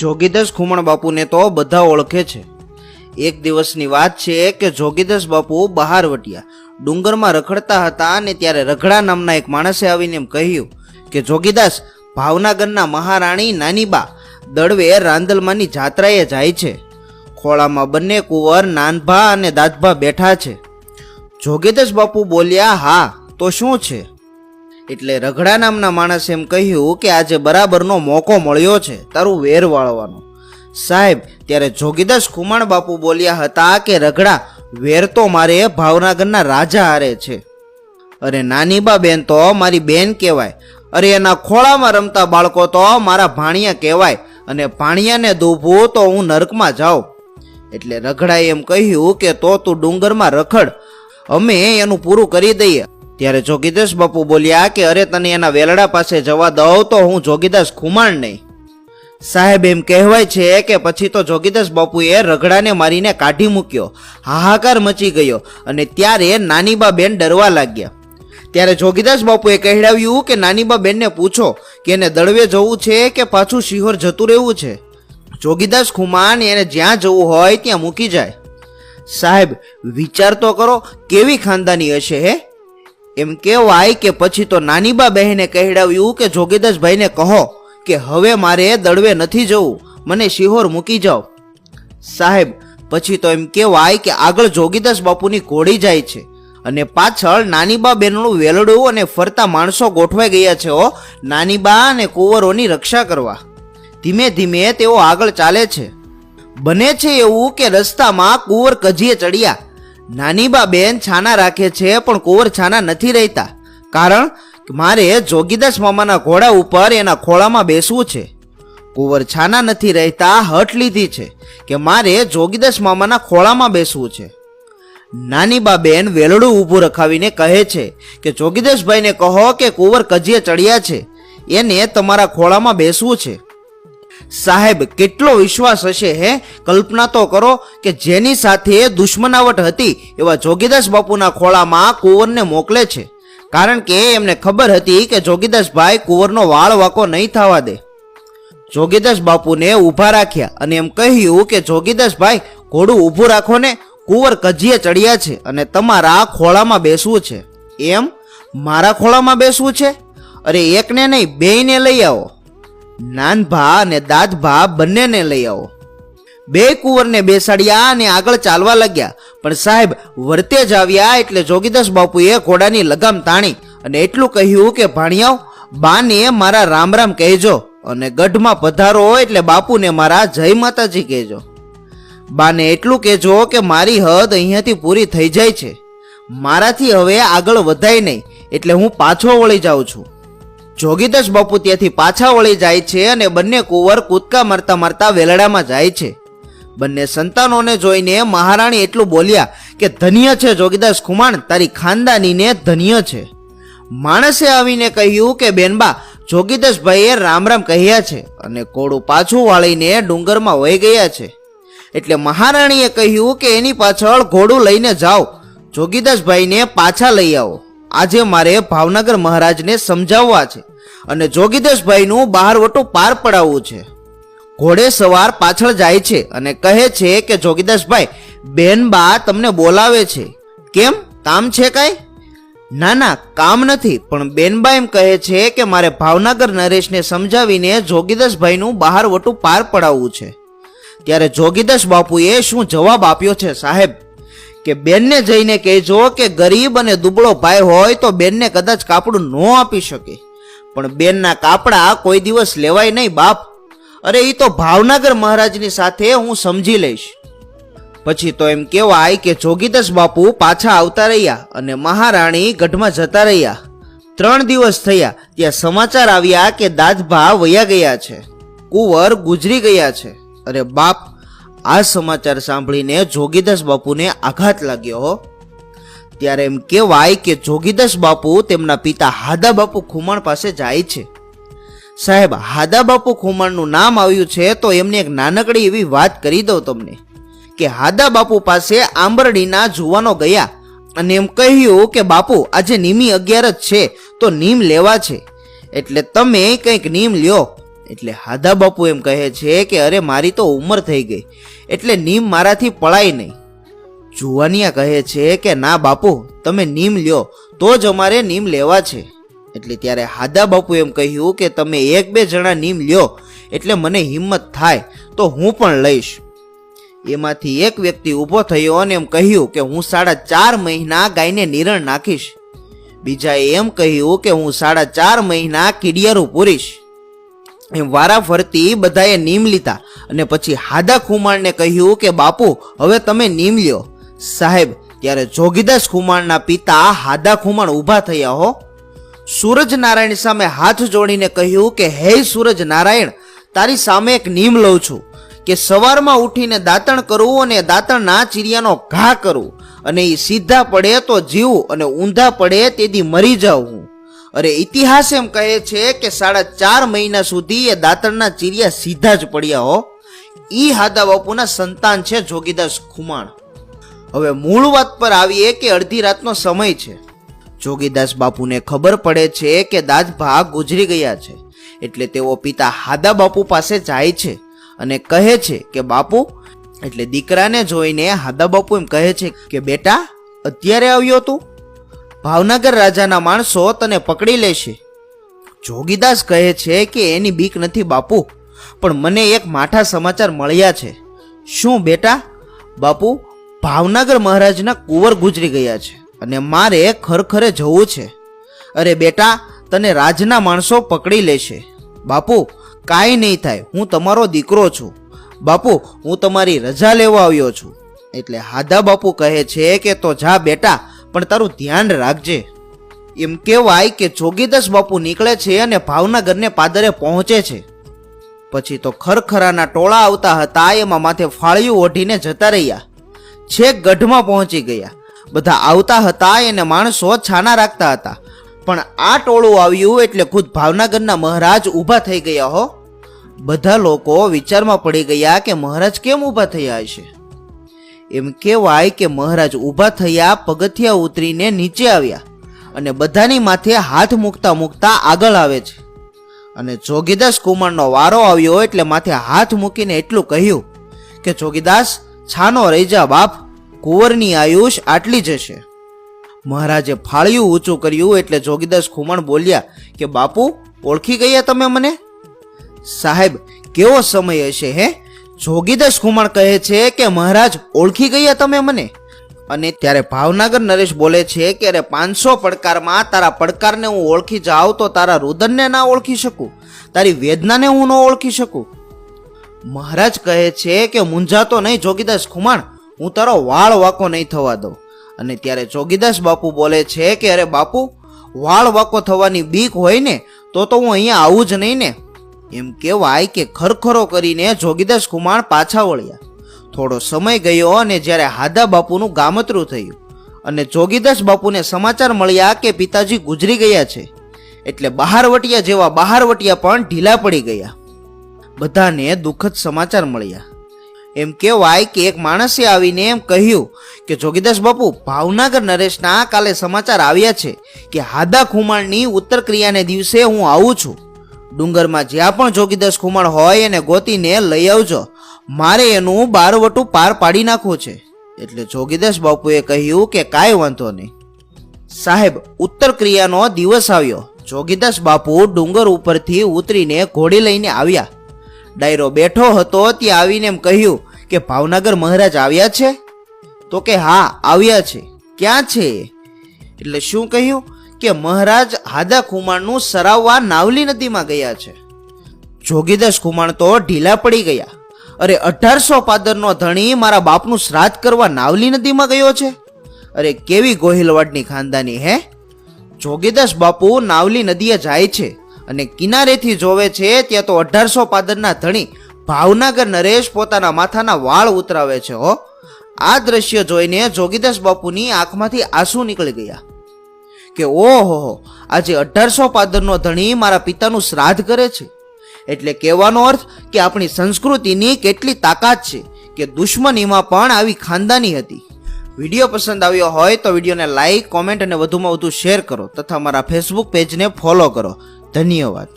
જોગીદાસ ખુમણ બાપુને તો બધા ઓળખે છે. એક દિવસની વાત છે કે જોગીદાસ બાપુ બહાર વટ્યા ડુંગરમાં રખડતા હતા અને ત્યારે રઘડા નામના એક માણસે આવીને એમ કહ્યું કે, જોગીદાસ, ભાવનગરના મહારાણી નાનીબા દળવે રાંદલમાંની જાત્રાએ જાય છે. ખોળામાં બંને કુંવર, નાનભા અને દાદભા બેઠા છે. જોગીદાસ બાપુ બોલ્યા, હા, તો શું છે? એટલે રઘડા નામના માણસે એમ કહ્યું કે આજે બરાબરનો મોકો મળ્યો છે, તારું વેર વાળવાનો. સાહેબ, ત્યારે જોગીદાસ ખુમાણ બાપુ બોલ્યા હતા કે રઘડા, વેર તો મારે ભાવનગરના રાજા હારે છે. અરે નાનીબા બેન તો મારી બેન કહેવાય. અરે એના ખોળામાં રમતા બાળકો તો મારા ભાણિયા કહેવાય. અને ભાણિયાને દૂભવું તો હું નરકમાં જાઉં. એટલે રઘડાએ એમ કહ્યું કે તો તું ડુંગરમાં રખડ. અમે એનું પૂરું કરી દઈએ. ત્યારે જોગીદાસ બાપુ બોલ્યા કે, અરે, તને એના વેલડા પાસે જવા દઉં તો હું જોગીદાસ ખુમાણ નહીં. સાહેબ એમ કહેવાય છે કે પછી તો જોગીદાસ બાપુએ રગડાને મારીને કાઢી મૂક્યો. હાહાકાર મચી ગયો અને ત્યારે નાનીબા બેન ડરવા લાગ્યા. ત્યારે જોગીદાસ બાપુએ કહેડાવ્યું કે નાનીબા બેનને પૂછો કે એને દળવે જવું છે કે પાછું શિહોર જતું રહેવું છે? જોગીદાસ ખુમાન એને જ્યાં જવું હોય ત્યાં મૂકી જાય. સાહેબ, વિચાર તો કરો, કેવી ખાનદાની હશે, હે? એમ કહેવાય કે પછી તો નાનીબા બહેને કહેડાવ્યું કે જોગીદાસભાઈને કહો કે હવે મારે દળવે નથી જવું, મને શિહોર મૂકી જાઓ. સાહેબ, પછી તો એમ કહેવાય કે આગળ જોગીદાસ બાપુની ઘોડી જાય છે અને પાછળ નાનીબા બેનનું વેલડું અને ફરતા માણસો ગોઠવાઈ ગયા છે ઓ નાનીબા અને કુંવરોની રક્ષા કરવા. ધીમે ધીમે તેઓ આગળ ચાલે છે. બને છે એવું કે રસ્તામાં કુંવર કજીએ ચડ્યા. નાનીબા બેન છાના રાખે છે, પણ કુંવર છાના નથી રહેતા. કારણ મારે જોગીદાસ મામાના ઘોડા ઉપર એના ખોળામાં બેસવું છે. કુંવર છાના નથી રહેતા, હટ લીધી છે કે મારે જોગીદાસ મામાના ખોળામાં બેસવું છે. નાનીબા બેન વેલડું ઊભું રખાવીને કહે છે કે, જોગીદાસભાઈને કહો કે કુંવર કજીએ ચડ્યા છે. એને તમારા ખોળામાં બેસવું છે. સાહેબ, કેટલો વિશ્વાસ હશે, હે? કલ્પના તો કરો કે જેની સાથે દુશ્મનાવટ હતી, એવા જોગીદાસ બાપુના ખોળામાં કુંવરને મોકલે છે. કારણ કે એમને ખબર હતી કે જોગીદાસભાઈ કુંવરનો વાળ વાકો નહીં થવા દે. જોગીદાસ બાપુને ઊભા રાખ્યા અને એમ કહ્યું કે જોગીદાસભાઈ, ઘોડું ઊભું રાખો ને, કુંવર કજીએ ચડ્યા છે અને તમારા ખોળામાં બેસવું છે. એમ? મારા ખોળામાં બેસવું છે? અરે એકને નહીં, બેયને લઈ આવો. નાનભા અને દાદભા બંનેને લઈ આવો. બે કુંવરને બેસાડ્યા અને આગળ ચાલવા લાગ્યા. પણ સાહેબ, વર્તે જ આવ્યા એટલે જોગીદાસ બાપુએ ઘોડાની લગામ તાણી અને એટલું કહ્યું કે, ભાણિયાઓ, બાને મારા રામ રામ કહેજો અને ગઢમાં પધારો એટલે બાપુને મારા જય માતાજી કહેજો. બાને એટલું કહેજો કે, મારી હદ અહીંયાથી પૂરી થઈ જાય છે. મારાથી હવે આગળ વધાય નહીં, એટલે હું પાછો વળી જાઉં છું. જોગીદાસ બાપુ ત્યાંથી પાછા વળી જાય છે અને બંને કુંવર કૂદકા મારતા મારતા વેલડામાં જાય છે. બંને સંતાનોને જોઈને મહારાણી એટલું બોલ્યા કે, ધન્ય છે જોગીદાસ ખુમાણ, તારી ખાનદાનીને ધન્ય છે. માણસે આવીને કહ્યું કે, બેનબા જોગીદાસભાઈએ રામ રામ કહ્યા છે અને કોળું પાછું વાળીને ડુંગરમાં વહી ગયા છે. એટલે મહારાણીએ કહ્યું કે, એની પાછળ ઘોડું લઈને જાઓ. જોગીદાસભાઈને પાછા લઈ આવો. આજે મારે ભાવનગર મહારાજને સમજાવવા છે અને જોગીદાસભાઈનું બહારવટું પાર પડાવવું છે. ઘોડે સવાર પાછળ જાય છે અને કહે છે કે જોગીદાસભાઈ બેન બા તમને બોલાવે છે. કેમ? કામ છે કાંઈ? ના ના, કામ નથી, પણ બેનબા એમ કહે છે કે, મારે ભાવનગર નરેશને સમજાવીને જોગીદાસભાઈનું બહારવટું પાર પડાવવું છે. ત્યારે જોગીદાસ બાપુએ શું જવાબ આપ્યો છે સાહેબ? કે બેનને જઈને કહેજો કે ગરીબ અને દુબળો ભાઈ હોય તો બેનને કદાચ કાપડું ન આપી શકે. પણ બેનના કાપડા કોઈ દિવસ લેવાય નહીં, બાપ. અરે એ તો ભાવનગર મહારાજની સાથે હું સમજી લઈશ. પછી તો એમ કહેવાય કે જોગીદાસ બાપુ પાછા આવતા રહ્યા અને મહારાણી ગઢમાં જતા રહ્યા. ત્રણ દિવસ થયા, ત્યાં સમાચાર આવ્યા કે દાદભા વયા ગયા છે. કુંવર ગુજરી ગયા છે. અરે, બાપ. આ સમાચાર સાંભળીને જોગીદાસ બાપુને આઘાત લાગ્યો ત્યારે એમ કહેવાય કે જોગીદાસ બાપુ તેમના પિતા હાદા બાપુ ખુમાણ પાસે જાય છે. સાહેબ, હાદા બાપુ ખુમાણનું નામ આવ્યું છે તો એમને એક નાનકડી એવી વાત કરી દઉં તમને કે હાદા બાપુ પાસે આંબરડીના જુવાનો ગયા અને એમ કહ્યું કે બાપુ, આજે નીમી અગિયાર જ છે, તો નીમ લેવા છે. એટલે તમે કંઈક નીમ લ્યો. એટલે હાદા બાપુ એમ કહે છે કે, અરે, મારી તો ઉંમર થઈ ગઈ, એટલે નીમ મારાથી પળાય નહીં. જુવાનિયા કહે છે કે, ના બાપુ, તમે નીમ લ્યો, તો જ અમારે નીમ લેવા છે. એટલે ત્યારે હાદા બાપુ એમ કહ્યું કે, તમે એક બે જણા નીમ લ્યો, એટલે મને હિંમત થાય, તો હું પણ લઈશ. એમાંથી એક વ્યક્તિ ઊભો થયો અને એમ કહ્યું કે, હું સાડા ચાર મહિના ગાયને નિરણ નાખીશ. બીજાએ એમ કહ્યું કે, હું સાડા ચાર મહિના કીડિયારું પૂરીશ. એમ વારા ફરતી બધાએ નીમ લીધા અને પછી હાદા ખુમાણને કહ્યું કે, બાપુ, હવે તમે નીમ લ્યો. સાહેબ, ત્યારે જોગીદાસ ખુમાણના પિતા હાદા ખુમાણ ઊભા થયા હો. સૂરજ નારાયણ સામે હાથ જોડીને કહ્યું કે, હે સૂરજ નારાયણ તારી સામે એક નીમ લઉં છું કે સવારમાં ઉઠીને દાંતણ કરવું અને દાંતણના ચીરિયાનો ઘા કરવું અને એ સીધા પડે તો જીવું અને ઊંધા પડે તેથી મરી જાઉં હું. અરે, ઇતિહાસ એમ કહે છે કે સાડા ચાર મહિના સુધી એ દાતણના ચીરિયા સીધા જ પડ્યા હો. ઈ હાદા બાપુના સંતાન છે જોગીદાસ ખુમાણ. હવે મૂળ વાત પર આવીએ કે અડધી રાતનો સમય છે. જોગીદાસ બાપુને ખબર પડે છે કે દાદભા ગુજરી ગયા છે. એટલે તેઓ પિતા હાદા બાપુ પાસે જાય છે અને કહે છે કે, બાપુ, એટલે દીકરાને જોઈને હાદા બાપુ એમ કહે છે કે, બેટા, અત્યારે આવ્યો તું? ભાવનગર રાજાના માણસો તને પકડી લેશે. જોગીદાસ કહે છે કે એની બીક નથી બાપુ, પણ મને એક માઠા સમાચાર મળ્યા છે. શું બેટા? બાપુ, ભાવનગર મહારાજના કુંવર ગુજરી ગયા છે અને મારે ખરખરે જવું છે. અરે બેટા, તને રાજના માણસો પકડી લેશે. બાપુ, કાંઈ નહીં થાય, હું તમારો દીકરો છું. બાપુ, હું તમારી રજા લેવા આવ્યો છું. એટલે હાદા બાપુ કહે છે કે તો જા બેટા પણ તારું ધ્યાન રાખજે. એમ કહેવાય કે જોગીદાસ બાપુ નીકળે છે અને ભાવનગરને પાદરે પહોંચે છે. પછી તો ખરખરાના ટોળા આવતા હતા, એમાં માથે ફાળિયું ઓઢીને જતા રહ્યા. છેક ગઢમાં પહોંચી ગયા. બધા આવતા હતા, એને માણસો છાના રાખતા હતા. પણ આ ટોળું આવ્યું એટલે ખુદ ભાવનગરના મહારાજ ઊભા થઈ ગયા હો. બધા લોકો વિચારમાં પડી ગયા કે મહારાજ કેમ ઊભા થયા હશે? એમ કહેવાય કે મહારાજ ઊભા થયા, પગથિયા ઉતરીને નીચે આવ્યા અને બધાની માથે હાથ મૂકતા મૂકતા આગળ આવે છે. અને જોગીદાસ કુમારનો વારો આવ્યો એટલે માથે હાથ મૂકીને એટલું કહ્યું કે, જોગીદાસ, છાનો રહી જા બાપ, કુંવરની આયુષ આટલી જ હશે. મહારાજે ફાળિયું ઊંચું કર્યું એટલે જોગીદાસ ખુમાણ બોલ્યા કે, બાપુ, ઓળખી ગયા તમે મને? સાહેબ, કેવો સમય હશે, હે? જોગીદાસ ખુમાણ કહે છે કે, મહારાજ, ઓળખી ગયા તમે મને? અને ત્યારે ભાવનગર નરેશ બોલે છે કે, અરે, પાંચસો પડકારમાં તારા પડકારને હું ઓળખી જાઉં તો તારા રુદનને ના ઓળખી શકું? તારી વેદનાને હું ન ઓળખી શકું? મહારાજ કહે છે કે, મૂંઝાતો નહીં જોગીદાસ ખુમાણ હું તારો વાળ વાકો નહીં થવા દઉં. અને ત્યારે જોગીદાસ બાપુ બોલે છે કે, અરે બાપુ, વાળ વાકો થવાની બીક હોય ને, તો તો હું અહીંયા આવું જ નહીં ને. એમ કહેવાય કે ખરખરો કરીને જોગીદાસ કુમાર પાછા વળ્યા. થોડો સમય ગયો અને જ્યારે હાદા બાપુનું ગામતરું થયું અને જોગીદાસ બાપુને સમાચાર મળ્યા કે પિતાજી ગુજરી ગયા છે, એટલે બહારવટિયા જેવા બહારવટિયા પણ ઢીલા પડી ગયા. બધાને દુઃખદ સમાચાર મળ્યા. એમ કહેવાય કે એક માણસે આવીને એમ કહ્યું કે જોગીદાસ બાપુ, ભાવનગર નરેશના કાલે સમાચાર આવ્યા છે કે હાદા ખુમાણની ઉત્તર ક્રિયાને દિવસે હું આવું છું. ડુંગરમાં જ્યાં પણ જોગીદાસ ખુમાણ હોય એને ગોતીને લઈ આવજો. મારે એનું બારવટું પાર પાડી નાખવું છે. એટલે જોગીદાસ બાપુએ કહ્યું કે કાંઈ વાંધો નહીં. સાહેબ, ઉત્તર ક્રિયાનો દિવસ આવ્યો. જોગીદાસ બાપુ ડુંગર ઉપરથી ઉતરીને ઘોડી લઈને આવ્યા. ડાયરો બેઠો હતો ત્યાં આવીને એમ કહ્યું કે ભાવનગર મહારાજ આવ્યા છે? તો કે હા, આવ્યા છે. ક્યાં છે એટલે શું કહ્યું? કે મહારાજ હાદા ખુમાણનું સરાવવા નાવલી નદીમાં ગયા છે. જોગીદાસ ખુમાણ તો ઢીલા પડી ગયા. અરે અઢારસો પાદરનો ધણી મારા બાપનું શ્રાદ્ધ કરવા નાવલી નદીમાં ગયો છે? અરે કેવી ગોહિલવાડની ખાનદાની, હે? જોગીદાસ બાપુ નાવલી નદીએ જાય છે અને કિનારેથી જોવે છે ત્યાં તો અઢારસો પાદરના ધણી ભાવનગર નરેશ પોતાના માથાના વાળ ઉતરાવે છે, હો. આ દ્રશ્ય જોઈને જોગીદાસ બાપુની આંખમાંથી આંસુ નીકળી ગયા. કે ઓહો, આજે અઢારસો પાદરનો ધણી મારા પિતાનું શ્રાદ્ધ કરે છે. એટલે કહેવાનો અર્થ કે આપણી સંસ્કૃતિની કેટલી તાકાત છે કે દુશ્મનીમાં પણ આવી ખાનદાની હતી. વીડિયો પસંદ આવ્યો હોય તો વિડીયોને લાઈક, કોમેન્ટ અને વધુમાં વધુ શેર કરો તથા મારા ફેસબુક પેજને ફોલો કરો. ધન્યવાદ.